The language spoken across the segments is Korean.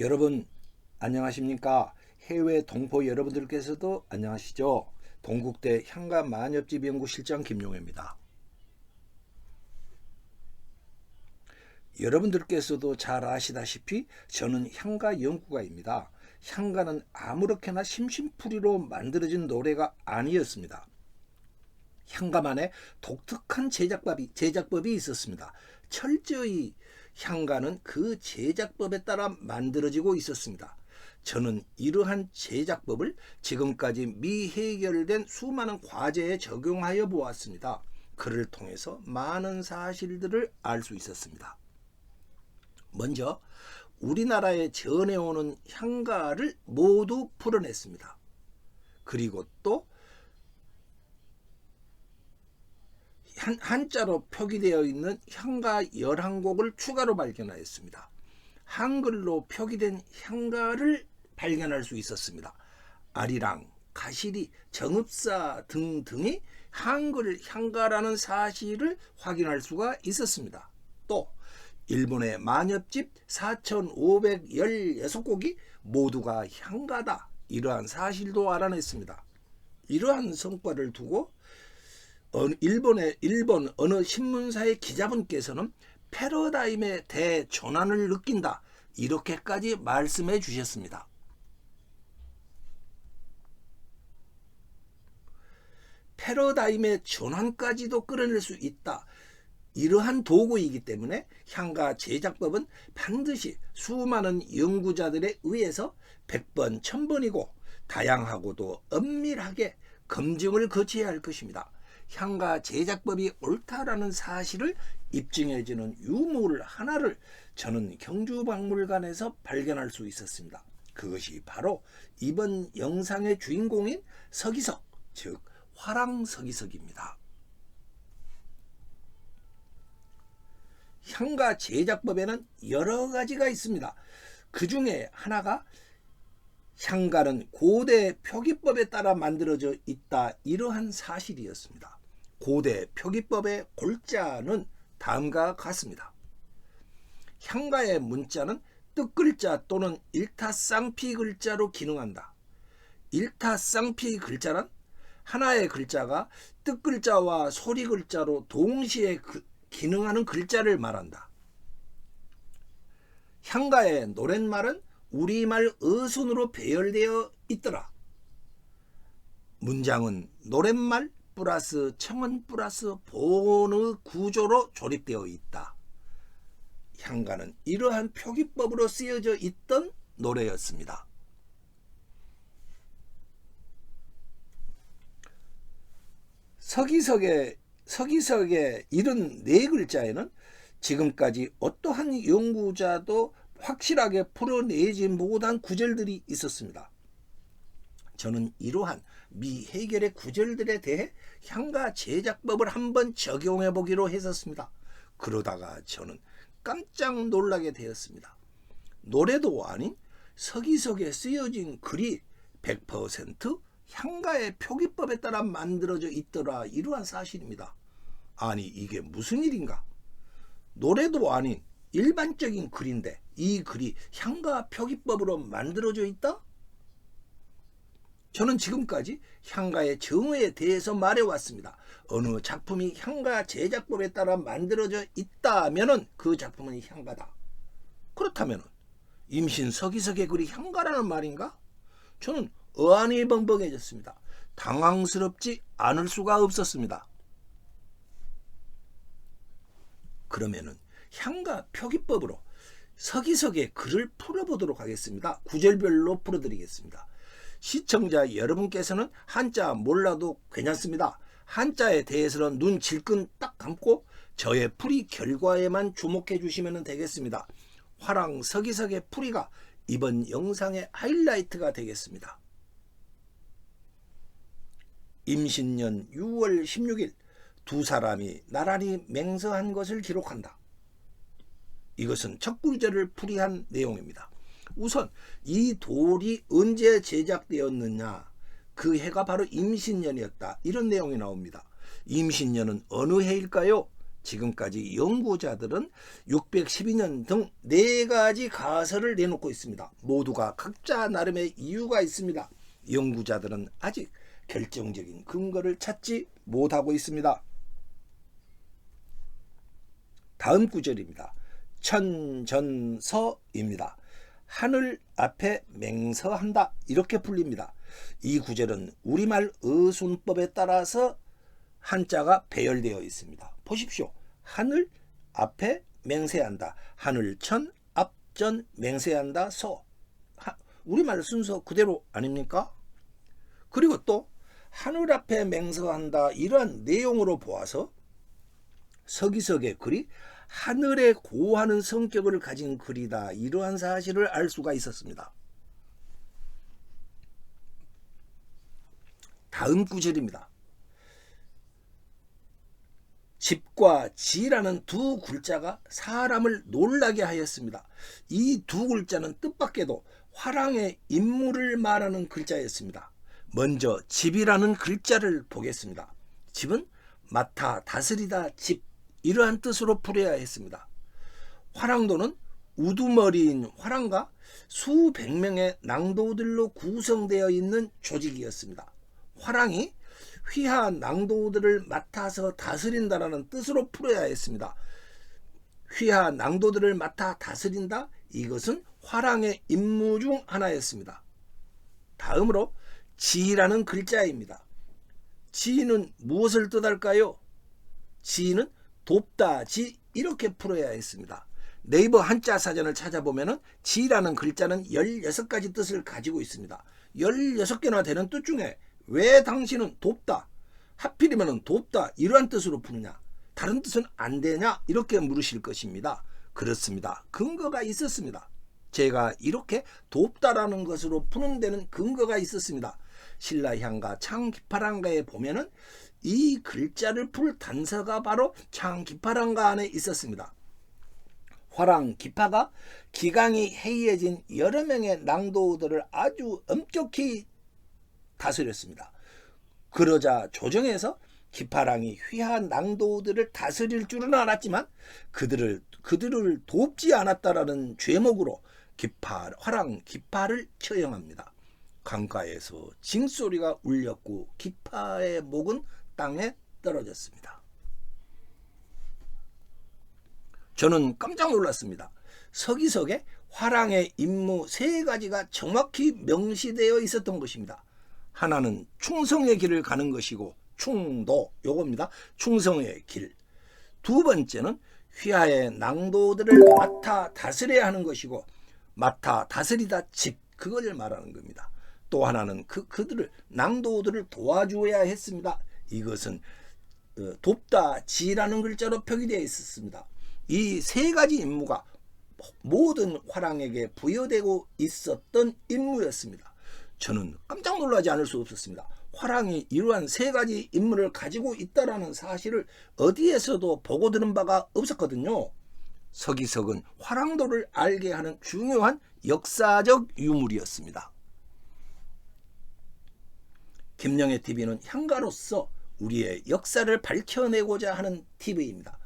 여러분 안녕하십니까? 해외 동포 여러분들께서도 안녕하시죠? 동국대 향가 만엽집 연구실장 김용혜입니다. 여러분들께서도 잘 아시다시피 저는 향가 연구가입니다. 향가는 아무렇게나 심심풀이로 만들어진 노래가 아니었습니다. 향가만의 독특한 제작법이, 제작법이 있었습니다. 철저히 향가는 그 제작법에 따라 만들어지고 있었습니다. 저는 이러한 제작법을 지금까지 미해결된 수많은 과제에 적용하여 보았습니다. 그를 통해서 많은 사실들을 알 수 있었습니다. 먼저 우리나라에 전해오는 향가를 모두 풀어냈습니다. 그리고 또 한, 한자로 표기되어 있는 향가 11곡을 추가로 발견하였습니다. 한글로 표기된 향가를 발견할 수 있었습니다. 아리랑, 가시리, 정읍사 등등이 한글 향가라는 사실을 확인할 수가 있었습니다. 또 일본의 만엽집 4,516곡이 모두가 향가다. 이러한 사실도 알아냈습니다. 이러한 성과를 두고 일본의 일본 어느 신문사의 기자분께서는 패러다임의 대전환을 느낀다. 이렇게까지 말씀해 주셨습니다. 패러다임의 전환까지도 끌어낼 수 있다. 이러한 도구이기 때문에 향가 제작법은 반드시 수많은 연구자들에 의해서 100번, 1000번이고 다양하고도 엄밀하게 검증을 거쳐야 할 것입니다. 향가 제작법이 옳다라는 사실을 입증해주는 유물 하나를 저는 경주박물관에서 발견할 수 있었습니다. 그것이 바로 이번 영상의 주인공인 서기석, 즉 화랑서기석입니다. 향가 제작법에는 여러 가지가 있습니다. 그 중에 하나가 향가는 고대 표기법에 따라 만들어져 있다 이러한 사실이었습니다. 고대 표기법의 골자는 다음과 같습니다. 향가의 문자는 뜻글자 또는 일타쌍피 글자로 기능한다. 일타쌍피 글자란 하나의 글자가 뜻글자와 소리 글자로 동시에 그, 기능하는 글자를 말한다. 향가의 노랫말은 우리말 어순으로 배열되어 있더라. 문장은 노랫말 플러스 청은 플러스 본의 구조로 조립되어 있다. 향가는 이러한 표기법으로 쓰여져 있던 노래였습니다. 서기석의 서기석의 이런 네 글자에는 지금까지 어떠한 연구자도 확실하게 풀어내지 못한 구절들이 있었습니다. 저는 이러한 미 해결의 구절들에 대해 향가 제작법을 한번 적용해 보기로 했었습니다. 그러다가 저는 깜짝 놀라게 되었습니다. 노래도 아닌 서기석에 쓰여진 글이 100% 향가의 표기법에 따라 만들어져 있더라 이러한 사실입니다. 아니 이게 무슨 일인가? 노래도 아닌 일반적인 글인데 이 글이 향가 표기법으로 만들어져 있다? 저는 지금까지 향가의 정의에 대해서 말해왔습니다. 어느 작품이 향가 제작법에 따라 만들어져 있다면은 그 작품은 향가다. 그렇다면은 임신 서기석의 글이 향가라는 말인가? 저는 어안이 벙벙해졌습니다. 당황스럽지 않을 수가 없었습니다. 그러면은 향가 표기법으로 서기석의 글을 풀어보도록 하겠습니다. 구절별로 풀어드리겠습니다. 시청자 여러분께서는 한자 몰라도 괜찮습니다. 한자에 대해서는 눈 질끈 딱 감고 저의 풀이 결과에만 주목해 주시면 되겠습니다. 화랑 서기석의 풀이가 이번 영상의 하이라이트가 되겠습니다. 임신년 6월 16일 두 사람이 나란히 맹서한 것을 기록한다. 이것은 첫 구절을 풀이한 내용입니다. 우선 이 돌이 언제 제작되었느냐 그 해가 바로 임신년이었다 이런 내용이 나옵니다. 임신년은 어느 해일까요? 지금까지 연구자들은 612년 등 네 가지 가설을 내놓고 있습니다. 모두가 각자 나름의 이유가 있습니다. 연구자들은 아직 결정적인 근거를 찾지 못하고 있습니다. 다음 구절입니다. 천전서입니다. 하늘 앞에 맹서한다 이렇게 풀립니다. 이 구절은 우리말 어순법에 따라서 한자가 배열되어 있습니다. 보십시오. 하늘 앞에 맹세한다. 하늘천 앞전 맹세한다. 서. 하, 우리말 순서 그대로 아닙니까? 그리고 또 하늘 앞에 맹서한다 이러한 내용으로 보아서 서기석의 글이 하늘에 고하는 성격을 가진 글이다 이러한 사실을 알 수가 있었습니다. 다음 구절입니다. 집과 지라는 두 글자가 사람을 놀라게 하였습니다. 이 두 글자는 뜻밖에도 화랑의 인물을 말하는 글자였습니다. 먼저 집이라는 글자를 보겠습니다. 집은 맡아 다스리다 집 이러한 뜻으로 풀어야 했습니다. 화랑도는 우두머리인 화랑과 수백 명의 낭도들로 구성되어 있는 조직이었습니다. 화랑이 휘하 낭도들을 맡아서 다스린다라는 뜻으로 풀어야 했습니다. 휘하 낭도들을 맡아 다스린다 이것은 화랑의 임무 중 하나였습니다. 다음으로 지라는 글자입니다. 지는 무엇을 뜻할까요? 지는 돕다, 지 이렇게 풀어야 했습니다. 네이버 한자 사전을 찾아보면 지라는 글자는 16가지 뜻을 가지고 있습니다. 16개나 되는 뜻 중에 왜 당신은 돕다, 하필이면 돕다 이러한 뜻으로 푸느냐, 다른 뜻은 안 되냐 이렇게 물으실 것입니다. 그렇습니다. 근거가 있었습니다. 제가 이렇게 돕다라는 것으로 푸는 데는 근거가 있었습니다. 신라향가 창기파랑가에 보면은 이 글자를 풀 단서가 바로 창기파랑가 안에 있었습니다. 화랑 기파가 기강이 해이해진 여러 명의 낭도들을 아주 엄격히 다스렸습니다. 그러자 조정에서 기파랑이 휘한 낭도들을 다스릴 줄은 알았지만 그들을 그들을 돕지 않았다라는 죄목으로 기파 화랑 기파를 처형합니다. 강가에서 징소리가 울렸고 기파의 목은 땅에 떨어졌습니다. 저는 깜짝 놀랐습니다. 서기석에 화랑의 임무 세 가지가 정확히 명시되어 있었던 것입니다. 하나는 충성의 길을 가는 것이고 충도 요겁니다. 충성의 길. 두 번째는 휘하의 낭도들을 맡아 다스려야 하는 것이고 맡아 다스리다 집 그걸 말하는 겁니다. 또 하나는 그 그들을 낭도들을 도와주어야 했습니다. 이것은 어, 돕다 지라는 글자로 표기되어 있었습니다. 이 세 가지 임무가 모든 화랑에게 부여되고 있었던 임무였습니다. 저는 깜짝 놀라지 않을 수 없었습니다. 화랑이 이러한 세 가지 임무를 가지고 있다라는 사실을 어디에서도 보고 들은 바가 없었거든요. 서기석은 화랑도를 알게 하는 중요한 역사적 유물이었습니다. 김영애 TV는 향가로서 우리의 역사를 밝혀내고자 하는 TV입니다.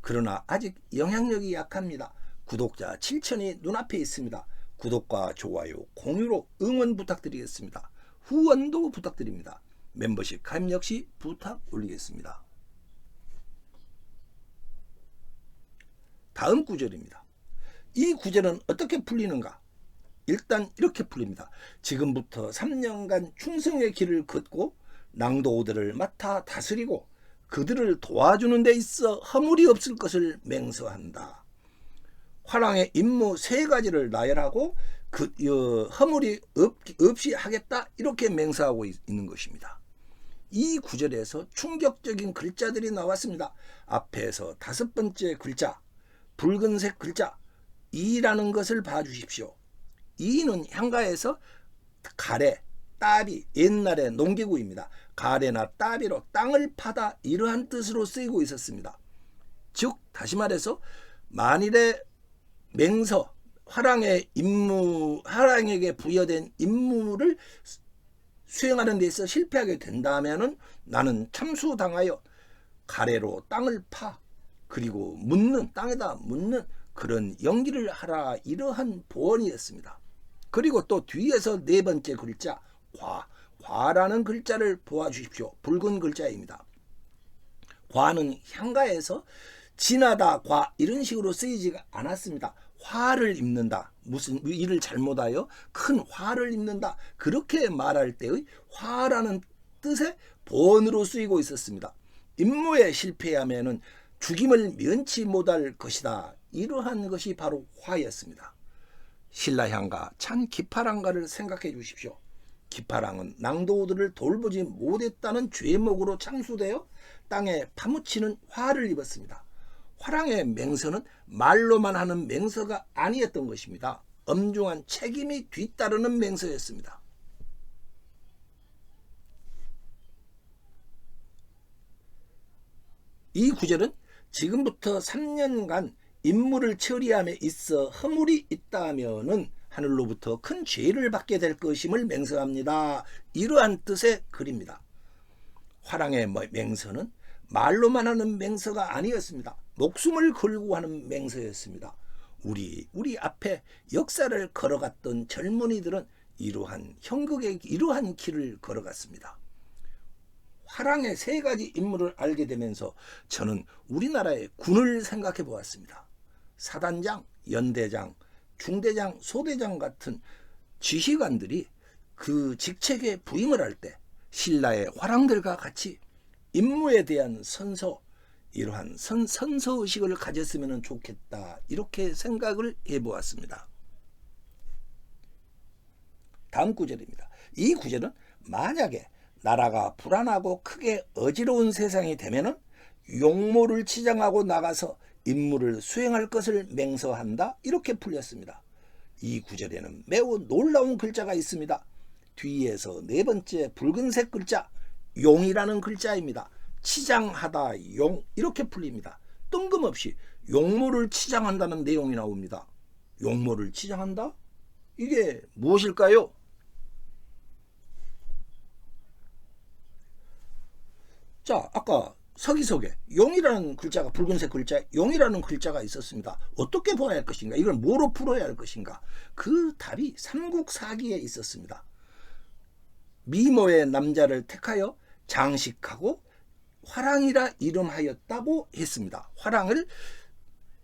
그러나 아직 영향력이 약합니다. 구독자 7천이 눈앞에 있습니다. 구독과 좋아요, 공유로 응원 부탁드리겠습니다. 후원도 부탁드립니다. 멤버십 가입 역시 부탁 올리겠습니다. 다음 구절입니다. 이 구절은 어떻게 풀리는가? 일단 이렇게 풀립니다. 지금부터 3년간 충성의 길을 걷고 낭도들을 맡아 다스리고 그들을 도와주는 데 있어 허물이 없을 것을 맹서한다. 화랑의 임무 세 가지를 나열하고 그 어, 허물이 없, 없이 하겠다 이렇게 맹세하고 있, 있는 것입니다. 이 구절에서 충격적인 글자들이 나왔습니다. 앞에서 다섯 번째 글자 붉은색 글자 이라는 것을 봐주십시오. 이는 향가에서 가래, 따비, 옛날의 농기구입니다. 가래나 따비로 땅을 파다 이러한 뜻으로 쓰이고 있었습니다. 즉 다시 말해서 만일에 맹서 화랑의 임무 화랑에게 부여된 임무를 수행하는 데 있어 실패하게 된다면은 나는 참수당하여 가래로 땅을 파 그리고 묻는 땅에다 묻는 그런 연기를 하라 이러한 보언이었습니다. 그리고 또 뒤에서 네 번째 글자 과 과라는 글자를 보아주십시오. 붉은 글자입니다. 과는 향가에서 지나다 과 이런 식으로 쓰이지가 않았습니다. 화를 입는다. 무슨 일을 잘못하여 큰 화를 입는다. 그렇게 말할 때의 화라는 뜻의 본으로 쓰이고 있었습니다. 임무에 실패하면은 죽임을 면치 못할 것이다. 이러한 것이 바로 화였습니다. 신라향가 찬 기파랑가를 생각해 주십시오. 기파랑은 낭도우들을 돌보지 못했다는 죄목으로 창수되어 땅에 파묻히는 화를 입었습니다. 화랑의 맹서는 말로만 하는 맹서가 아니었던 것입니다. 엄중한 책임이 뒤따르는 맹서였습니다. 이 구절은 지금부터 3년간 임무를 처리함에 있어 허물이 있다면은 하늘로부터 큰 죄를 받게 될 것임을 맹서합니다. 이러한 뜻의 글입니다. 화랑의 뭐 맹서는 말로만 하는 맹서가 아니었습니다. 목숨을 걸고 하는 맹서였습니다. 우리 우리 앞에 역사를 걸어갔던 젊은이들은 이러한 형극의 이러한 길을 걸어갔습니다. 화랑의 세 가지 인물을 알게 되면서 저는 우리나라의 군을 생각해 보았습니다. 사단장, 연대장, 중대장, 소대장 같은 지휘관들이 그 직책에 부임을 할 때 신라의 화랑들과 같이 임무에 대한 선서 이러한 선, 선서 의식을 가졌으면 좋겠다 이렇게 생각을 해보았습니다. 다음 구절입니다. 이 구절은 만약에 나라가 불안하고 크게 어지러운 세상이 되면은 용모를 치장하고 나가서 임무를 수행할 것을 맹서한다 이렇게 풀렸습니다. 이 구절에는 매우 놀라운 글자가 있습니다. 뒤에서 네 번째 붉은색 글자 용이라는 글자입니다. 치장하다 용 이렇게 풀립니다. 뜬금없이 용모를 치장한다는 내용이 나옵니다. 용모를 치장한다? 이게 무엇일까요? 자, 아까 서기석에 용이라는 글자가 붉은색 글자 용이라는 글자가 있었습니다. 어떻게 보아야 할 것인가? 이걸 뭐로 풀어야 할 것인가? 그 답이 삼국사기에 있었습니다. 미모의 남자를 택하여 장식하고 화랑이라 이름하였다고 했습니다. 화랑을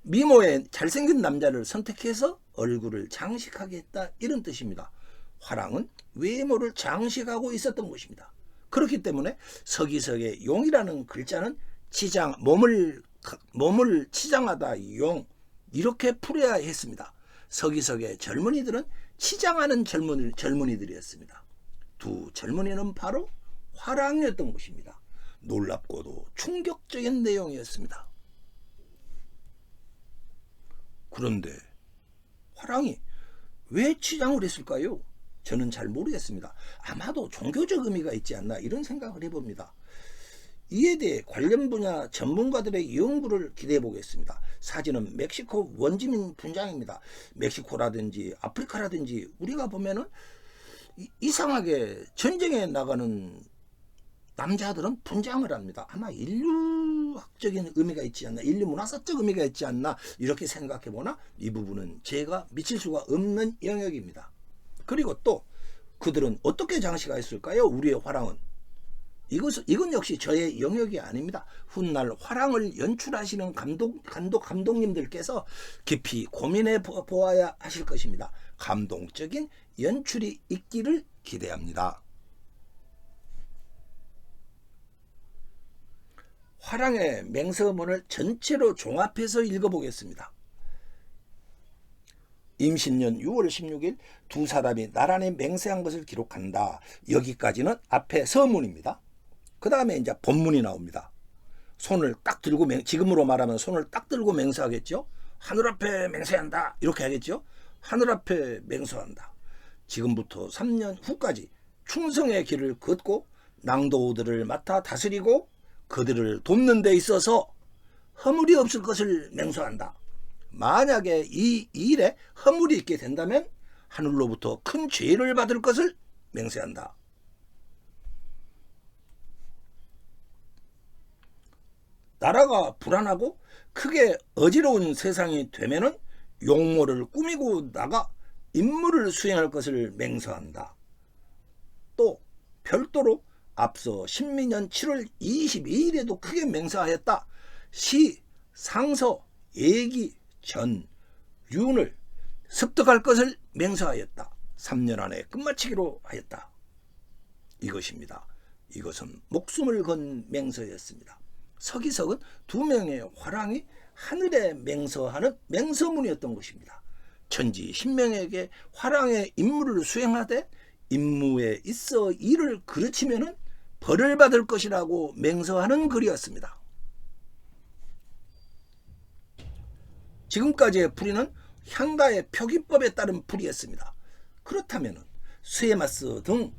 미모의 잘생긴 남자를 선택해서 얼굴을 장식하게 했다 이런 뜻입니다. 화랑은 외모를 장식하고 있었던 것입니다. 그렇기 때문에 서기석의 용이라는 글자는 치장 몸을 몸을 치장하다 용 이렇게 풀어야 했습니다. 서기석의 젊은이들은 치장하는 젊은이, 젊은이들이었습니다. 두 젊은이는 바로 화랑이었던 것입니다. 놀랍고도 충격적인 내용이었습니다. 그런데 화랑이 왜 치장을 했을까요? 저는 잘 모르겠습니다. 아마도 종교적 의미가 있지 않나 이런 생각을 해봅니다. 이에 대해 관련 분야 전문가들의 연구를 기대해 보겠습니다. 사진은 멕시코 원주민 분장입니다. 멕시코라든지 아프리카라든지 우리가 보면은 이상하게 전쟁에 나가는 남자들은 분장을 합니다. 아마 인류학적인 의미가 있지 않나, 인류 문화사적 의미가 있지 않나 이렇게 생각해 보나 이 부분은 제가 미칠 수가 없는 영역입니다. 그리고 또 그들은 어떻게 장식하였을까요? 우리의 화랑은 이것 이건 역시 저의 영역이 아닙니다. 훗날 화랑을 연출하시는 감독 감독 감독님들께서 깊이 고민해 보아야 하실 것입니다. 감동적인 연출이 있기를 기대합니다. 화랑의 맹서문을 전체로 종합해서 읽어보겠습니다. 임신년 6월 16일 두 사람이 나란히 맹세한 것을 기록한다. 여기까지는 앞에 서문입니다. 그 다음에 이제 본문이 나옵니다. 손을 딱 들고 맹, 지금으로 말하면 손을 딱 들고 맹세하겠죠. 하늘 앞에 맹세한다. 이렇게 하겠죠. 하늘 앞에 맹세한다. 지금부터 3년 후까지 충성의 길을 걷고 낭도우들을 맡아 다스리고 그들을 돕는 데 있어서 허물이 없을 것을 맹세한다. 만약에 이 일에 허물이 있게 된다면 하늘로부터 큰 죄를 받을 것을 맹세한다. 나라가 불안하고 크게 어지러운 세상이 되면은 용모를 꾸미고 나가 임무를 수행할 것을 맹세한다. 또 별도로 앞서 신민년 7월 22일에도 크게 맹세하였다. 시, 상서, 예기, 전, 륜을 습득할 것을 맹세하였다. 3년 안에 끝마치기로 하였다. 이것입니다. 이것은 목숨을 건 맹서였습니다. 서기석은 두 명의 화랑이 하늘에 맹서하는 맹서문이었던 것입니다. 천지 신명에게 화랑의 임무를 수행하되 임무에 있어 일을 그르치면은 벌을 받을 것이라고 맹서하는 글이었습니다. 지금까지의 풀이는 향가의 표기법에 따른 풀이였습니다. 그렇다면 스에마스 등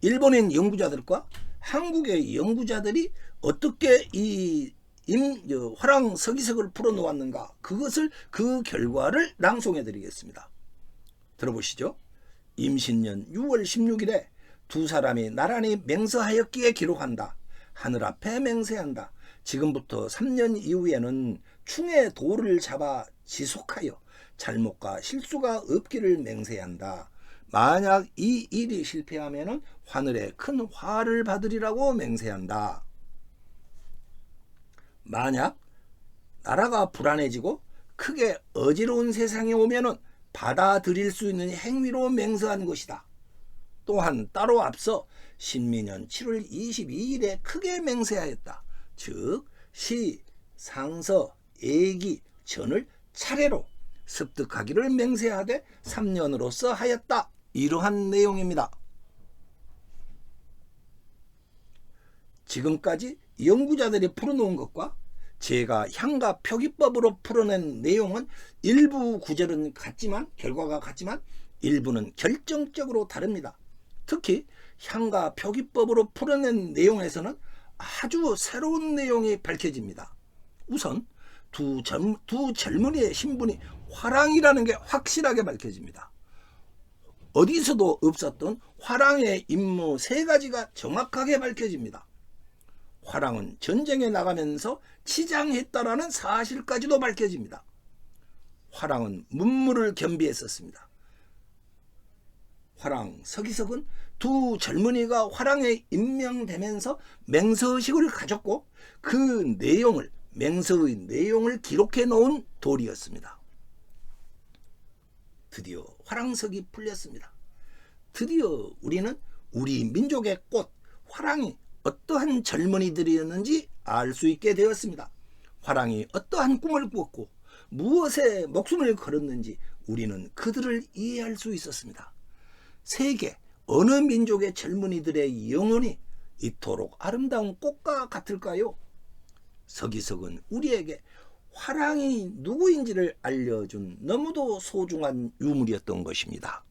일본인 연구자들과 한국의 연구자들이 어떻게 이 임, 화랑 서기석을 풀어놓았는가 그것을 그 결과를 낭송해 드리겠습니다. 들어보시죠. 임신년 6월 16일에 두 사람이 나란히 맹서하였기에 기록한다. 하늘 앞에 맹세한다. 지금부터 3년 이후에는 충의 도를 잡아 지속하여 잘못과 실수가 없기를 맹세한다. 만약 이 일이 실패하면 하늘에 큰 화를 받으리라고 맹세한다. 만약 나라가 불안해지고 크게 어지러운 세상에 오면은 받아들일 수 있는 행위로 맹세한 것이다. 또한 따로 앞서 신민년 7월 22일에 크게 맹세하였다. 즉, 시, 상서, 예기, 전을 차례로 습득하기를 맹세하되 3년으로서 하였다. 이러한 내용입니다. 지금까지 연구자들이 풀어놓은 것과 제가 향가 표기법으로 풀어낸 내용은 일부 구절은 같지만 결과가 같지만 일부는 결정적으로 다릅니다. 특히 향가 표기법으로 풀어낸 내용에서는 아주 새로운 내용이 밝혀집니다. 우선 두, 젊, 두 젊은이의 신분이 화랑이라는 게 확실하게 밝혀집니다. 어디서도 없었던 화랑의 임무 세 가지가 정확하게 밝혀집니다. 화랑은 전쟁에 나가면서 치장했다라는 사실까지도 밝혀집니다. 화랑은 문물을 겸비했었습니다. 화랑 서기석은 두 젊은이가 화랑에 임명되면서 맹서식을 가졌고 그 내용을 맹서의 내용을 기록해 놓은 돌이었습니다. 드디어 화랑석이 풀렸습니다. 드디어 우리는 우리 민족의 꽃 화랑이 어떠한 젊은이들이었는지 알 수 있게 되었습니다. 화랑이 어떠한 꿈을 꾸었고 무엇에 목숨을 걸었는지 우리는 그들을 이해할 수 있었습니다. 세계 어느 민족의 젊은이들의 영혼이 이토록 아름다운 꽃과 같을까요? 서기석은 우리에게 화랑이 누구인지를 알려준 너무도 소중한 유물이었던 것입니다.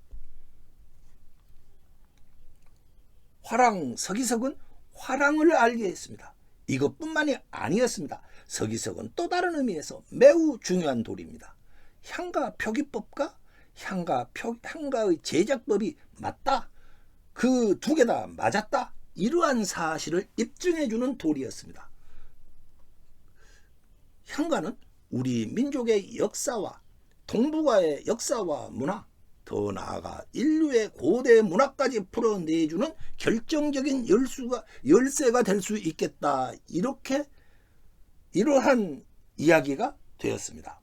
화랑 서기석은 화랑을 알게 했습니다. 이것뿐만이 아니었습니다. 서기석은 또 다른 의미에서 매우 중요한 돌입니다. 향가 표기법과 향가 표, 향가의 제작법이 맞다. 그 두 개 다 맞았다. 이러한 사실을 입증해주는 돌이었습니다. 향가는 우리 민족의 역사와 동북아의 역사와 문화, 더 나아가 인류의 고대 문화까지 풀어내주는 결정적인 열수가 열쇠가 될 수 있겠다. 이렇게 이러한 이야기가 되었습니다.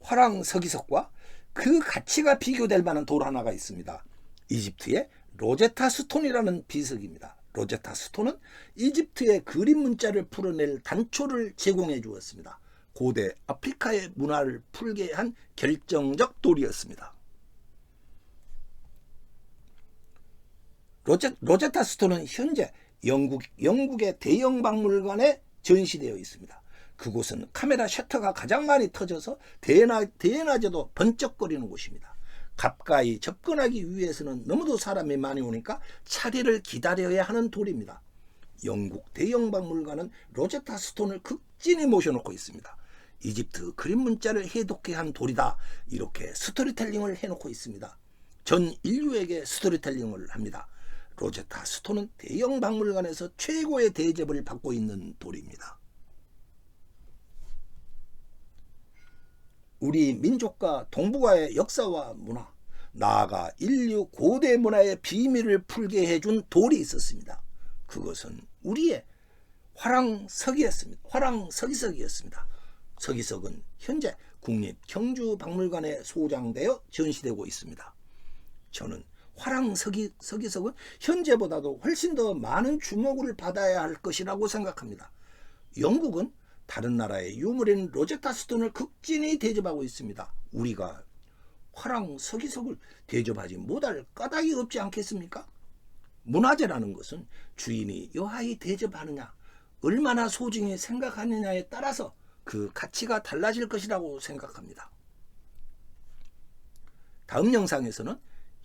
화랑 서기석과 그 가치가 비교될 만한 돌 하나가 있습니다. 이집트의 로제타 스톤이라는 비석입니다. 로제타 스톤은 이집트의 그림 문자를 풀어낼 단초를 제공해 주었습니다. 고대 아프리카의 문화를 풀게 한 결정적 돌이었습니다. 로제, 로제타 스톤은 현재 영국, 영국의 대형 박물관에 전시되어 있습니다. 그곳은 카메라 셔터가 가장 많이 터져서 대낮, 대낮에도 번쩍거리는 곳입니다. 가까이 접근하기 위해서는 너무도 사람이 많이 오니까 차례를 기다려야 하는 돌입니다. 영국 대형 박물관은 로제타 스톤을 극진히 모셔놓고 있습니다. 이집트 그림 문자를 해독해 한 돌이다. 이렇게 스토리텔링을 해놓고 있습니다. 전 인류에게 스토리텔링을 합니다. 로제타 스톤은 대형 박물관에서 최고의 대접을 받고 있는 돌입니다. 우리 민족과 동북아의 역사와 문화, 나아가 인류 고대 문화의 비밀을 풀게 해준 돌이 있었습니다. 그것은 우리의 화랑석이었습니다. 화랑석이석이었습니다. 석이석은 현재 국립경주박물관에 소장되어 전시되고 있습니다. 저는 화랑석이 석이석은 현재보다도 훨씬 더 많은 주목을 받아야 할 것이라고 생각합니다. 영국은 다른 나라의 유물인 로제타 스톤을 극진히 대접하고 있습니다. 우리가 화랑 석이석을 대접하지 못할 까닭이 없지 않겠습니까? 문화재라는 것은 주인이 여하이 대접하느냐, 얼마나 소중히 생각하느냐에 따라서 그 가치가 달라질 것이라고 생각합니다. 다음 영상에서는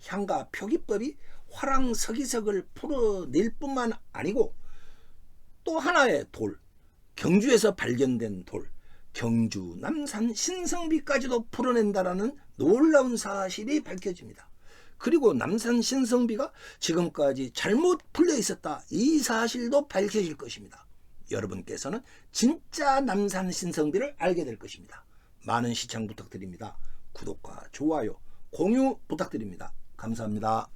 향가 표기법이 화랑 석이석을 풀어낼 뿐만 아니고 또 하나의 돌, 경주에서 발견된 돌, 경주 남산 신성비까지도 풀어낸다라는 놀라운 사실이 밝혀집니다. 그리고 남산 신성비가 지금까지 잘못 풀려 있었다. 이 사실도 밝혀질 것입니다. 여러분께서는 진짜 남산 신성비를 알게 될 것입니다. 많은 시청 부탁드립니다. 구독과 좋아요, 공유 부탁드립니다. 감사합니다.